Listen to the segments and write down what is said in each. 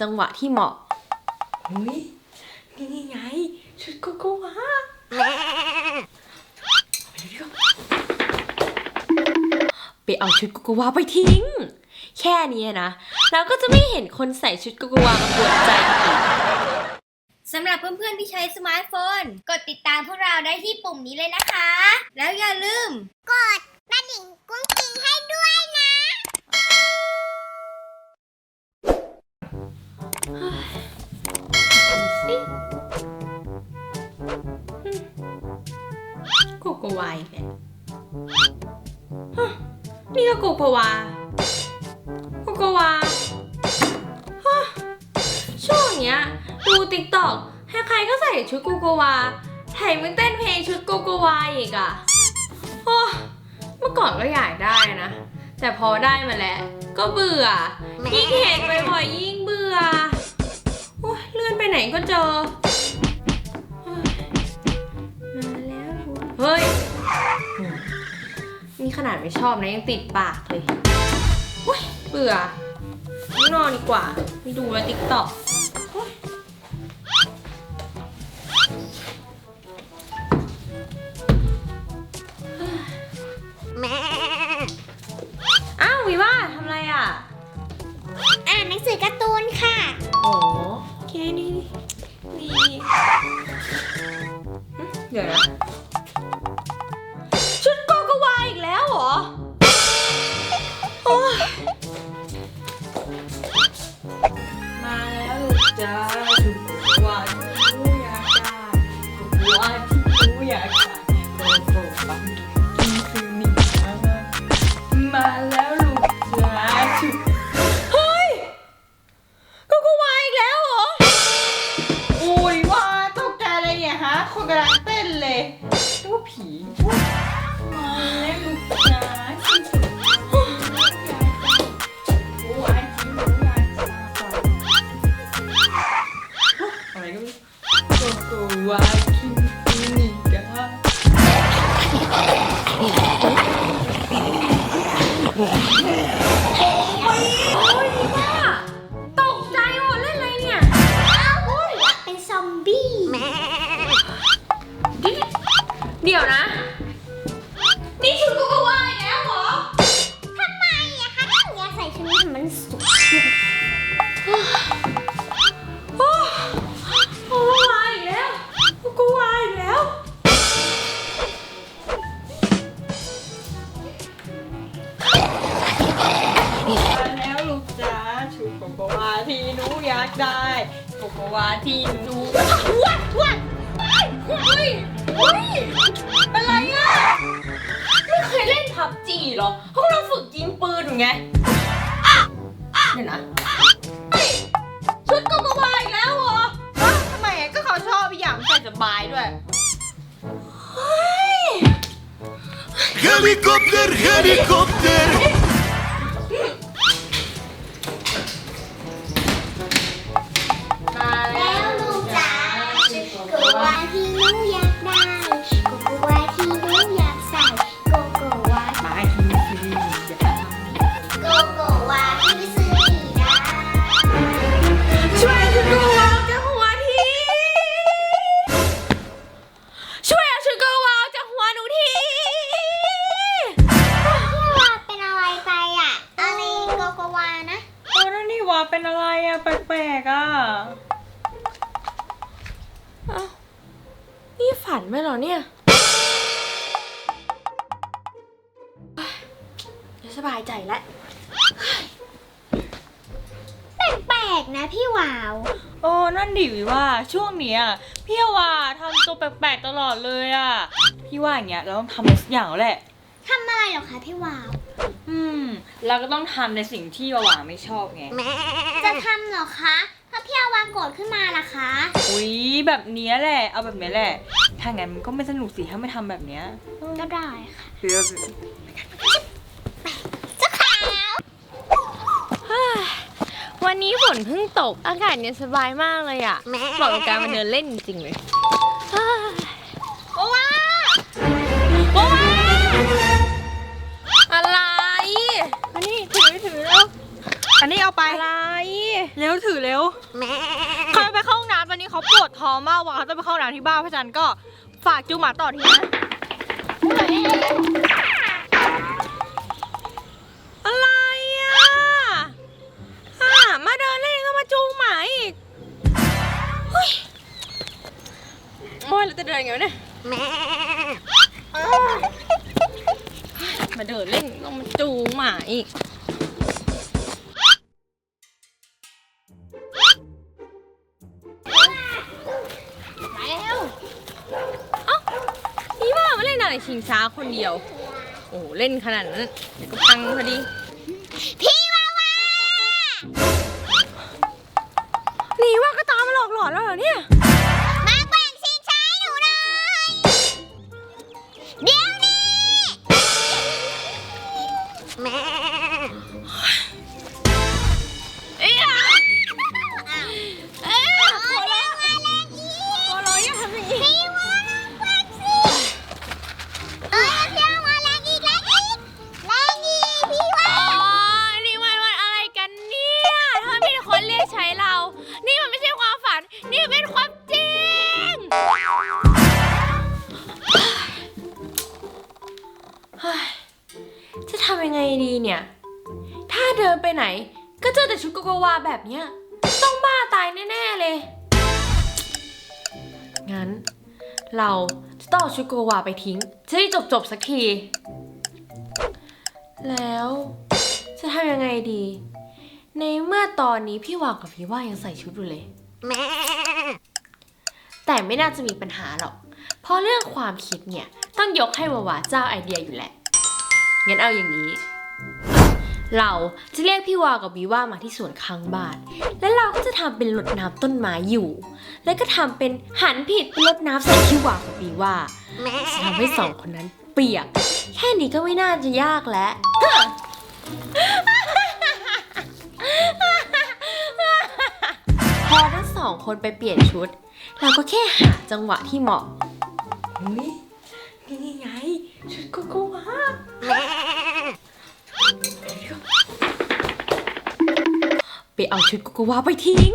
จังหวะที่เหมาะเฮ้ยนี่ไงชุดโกโกวาไปเอาชุดโกโกวาไปทิ้ง แค่นี้นะเราก็จะไม่เห็นคนใส่ชุดโกโกวามาปวดใจอีกสำหรับเพื่อนๆที่ใช้สมาร์ทโฟน กดติดตามพวกเราได้ที่ปุ่มนี้เลยนะคะ แล้วอย่าลืม กดกระดิ่งกุ้งกิ้งให้ด้วยนะ โกโกวาอีกแล้วฮะนี่ก็โกโกวา โกโกวาฮะช่วงเนี้ยดูติ๊กต็อกใครๆก็ใส่ชุดโกโกวาแถมยังเต้นเพลงชุดโกโกวาอีกอะโอ้เมื่อก่อนก็อยากได้นะ แต่พอได้มาแล้ว ก็เบื่อ ยิ่งเห็นบ่อยๆยิ่งเบื่อ ไปไหนก็เจอเฮ้ยมาแล้วเฮ้ย นี่ขนาดไม่ชอบนะยังติดปากเลยโอ้ยเบื่อไม่นอนดีกว่าไม่ดูแล้วติ๊กต็อก อยากได้โกโกวาที่หนูว้าวว้าวเฮ้ยเฮ้ยอะไรอะไม่เคยเล่นพับจีเหรอเขากำลังฝึกยิงปืนอยู่ไงอะอะเดี๋ยวนะเฮ้ยชุดโกโกวาอีกแล้วเหรอฮะทำไมอะก็เขาชอบพี่อย่างใส่สบายด้วยเฮ้ย Helikopter, helikopter. นี่ฝันไหมเหรอเนี่ยเดี๋ยวสบายใจแล้วแปลกๆนะพี่วาว โอ้นั่นดิวิว่าช่วงเนี้ยพี่วาทำตัวแปลกๆตลอดเลยอะพี่ว่าอย่างเงี้ยเราต้องทำอะไรสักอย่างแล้วแหละ ทำอะไรเหรอคะพี่วาว อืม เราก็ต้องทำในสิ่งที่วาวาไม่ชอบไง จะทำเหรอคะ ถ้าพี่วางโกรธขึ้นมาล่ะคะ อุ้ยแบบเนี้ยแหละ เอาแบบเนี้ยแหละ ถ้างั้นมันก็ไม่สนุกสิถ้าไม่ทำแบบเนี้ยก็ได้ค่ะเดี๋ยวเจ้าขาววันนี้ฝนเพิ่งตกอากาศเนี่ยสบายมากเลยอะเหมาะกับการมาเดินเล่นจริงๆเลย อะไรอันนี้ถือถือแล้วเร็วถือเร็วใครไปเข้าห้องน้ำตอนนี้เขาปวดท้องมากว่ะเขาจะไปเข้าห้องน้ำที่บ้านเพราะฉะนั้นก็ฝากจูหมาต่อทีนะอะไรอะอะมาเดินเล่นก็มาจูงหมาอีกเฮ้ยโอ้ยเราจะเดินไงวะเนี่ยมาเดินเล่นก็มาจูงหมาอีก ชิงช้าคนเดียว โอ้โหเล่นขนาดนั้นเดี๋ยวก็พังพอดี พี่วาวานี่ว่าก็ตามมาหลอกหลอนแล้วเหรอเนี่ย มาแกว่งชิงช้าให้หนูหน่อยเดี๋ยว เนี่ย ถ้าเดินไปไหน ก็เจอแต่ชุดโกโกวาแบบเนี้ย ต้องบ้าตายแน่ ๆ เลย งั้น เราจะต้องเอาชุดโกโกวาไปทิ้ง จะได้จบ ๆ สักที แล้วจะทำยังไงดี ในเมื่อตอนนี้พี่วางกับพี่ว่ายังใส่ชุดอยู่เลย แต่ไม่น่าจะมีปัญหาหรอก เพราะเรื่องความคิดเนี่ย ต้องยกให้วาวาเจ้าไอเดียอยู่แหละ งั้นเอาอย่างนี้ เราจะเรียกพี่วากับวีว่ามาที่สวนข้างบ้าน แล้วเราก็จะทำเป็นรดน้ำต้นไม้อยู่ แล้วก็ทำเป็นหันผิดเป็นรดน้ำใส่พี่วากับวีว่าจะทำให้สองคนนั้นเปียก แค่นี้ก็ไม่น่าจะยากแล้ว พอทั้งสองคนไปเปลี่ยนชุด เราก็แค่หาจังหวะที่เหมาะเฮ้ยนี่ไงชุดโกโก้วา ไปเอาชุดโกโกวาไปทิ้ง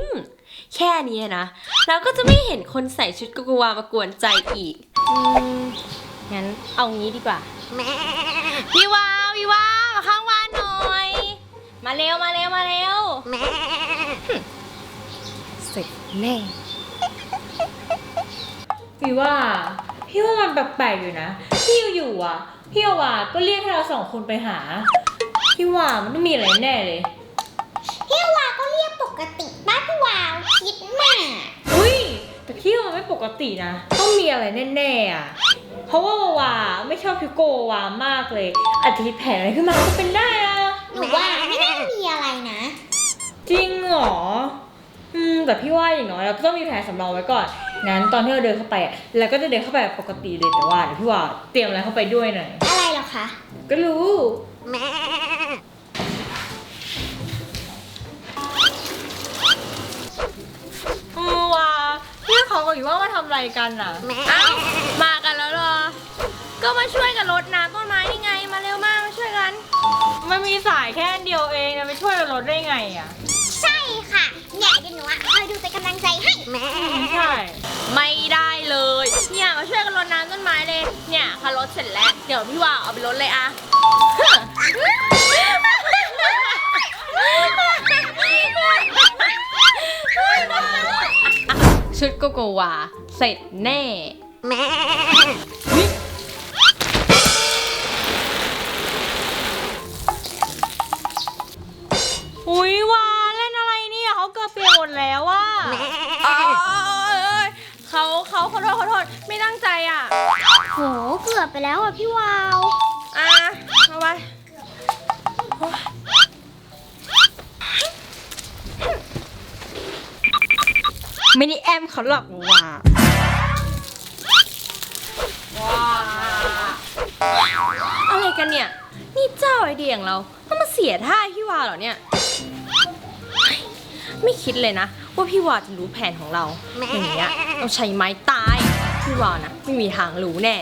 แค่นี้นะ เราก็จะไม่เห็นคนใส่ชุดโกโกวามากวนใจอีกอืมงั้นเอางี้ดีกว่าพี่วาวพี่วาวมาข้างบ้านหน่อย มาเร็วมาเร็วมาเร็วเสร็จแน่พี่ว่าพี่ว่ามันแปลกๆอยู่นะพี่อยู่ๆอะพี่วาก็เรียกให้เราสองคนไปหาพี่ว่ามันต้องมีอะไรแน่เลยพี่วาก็เรีย กปกติป้าพี่วาวคิดมากอุ้ยแต่พี่ว่ามันไม่ปกตินะ ต้องมีอะไรแน่ๆอะเพราะว่าวาวาไม่ชอบพิโกวามากเลยอาจจะคิดแผนอะไรขึ้นมาก็เป็นได้นะหนูว่าไม่น่ามีอะไรนะ จริงเหรออืมแต่พี่ว่าอย่างน้อยเราก็ต้องมีแผนสำรองไว้ก่อนงั้นตอนที่เราเดินเข้าไปอะเราก็จะเดินเข้าไปแบบปกติเลยแต่ว่าเดี๋ยวพี่ว่าเตรียมอะไรเข้าไปด้วยหน่อยอะไรเหรอคะก็รู้อื เขากับอยู่ว่ามาทำอะไรกันอะเอ้ามากันแล้วเหรอ ก็มาช่วยกันรดน้ำต้นไม้นี่ไง มาเร็วมากมาช่วยกัน มันมีสายแค่อันเดียวเองจะไปช่วยรถได้ไงอะใช่ค่ะเนี่ยเดี๋ยวหนูอะคอยดูเป็นกำลังใจให้ใช่ ไม่ได้เลย เนี่ยมาช่วยกันรดน้ำต้นไม้เลย เนี่ยค่ะรดเสร็จแล้ว เดี๋ยวพี่ว่าเอาไปรดเลยอะ ชุดโกโกวา เสร็จแน่อุ้ยว่าเล่นอะไรเนี่ยเขาเกือบเปลี่ยนหมดแล้วอะอ๋อเอ้ยเขาเขาขอโทษขอโทษไม่ตั้งใจอะโหเกือบไปแล้วอะพี่วาว ไม่ได้แอมเขาหรอกว่าอะไรกันเนี่ย นี่เจ้าไอเดียของเราต้องมาเสียท่าให้พี่วาเหรอเนี่ยเฮ้ยไม่คิดเลยนะ ว่าพี่วาจะรู้แผนของเราอย่างเงี้ยต้องใช้ไม้ตาย พี่วานะ ไม่มีทางรู้แน่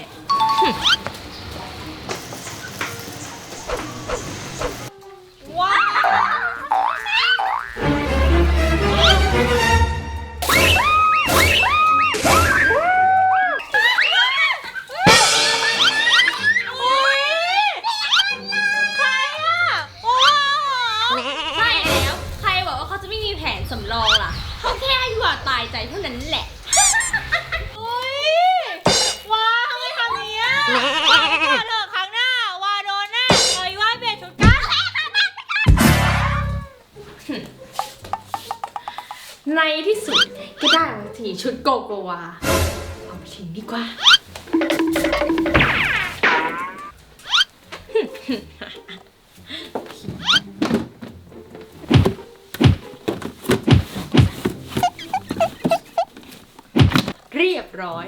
แล้ว ใครบอกว่าเขาจะไม่มีแผนสำรองล่ะ เขาแค่อยู่อะตายใจเท่านั้นแหละ โอ้ยว้าทำไมทำเนี้ยว้ไม่กล้เลิกครั้งหน้าว้าโดนน่เลยว่าเบสชุดก้าในที่สุดก็ได้บางทีชุดโกโกวาเอาไปทิ้งดีกว่า ร้อย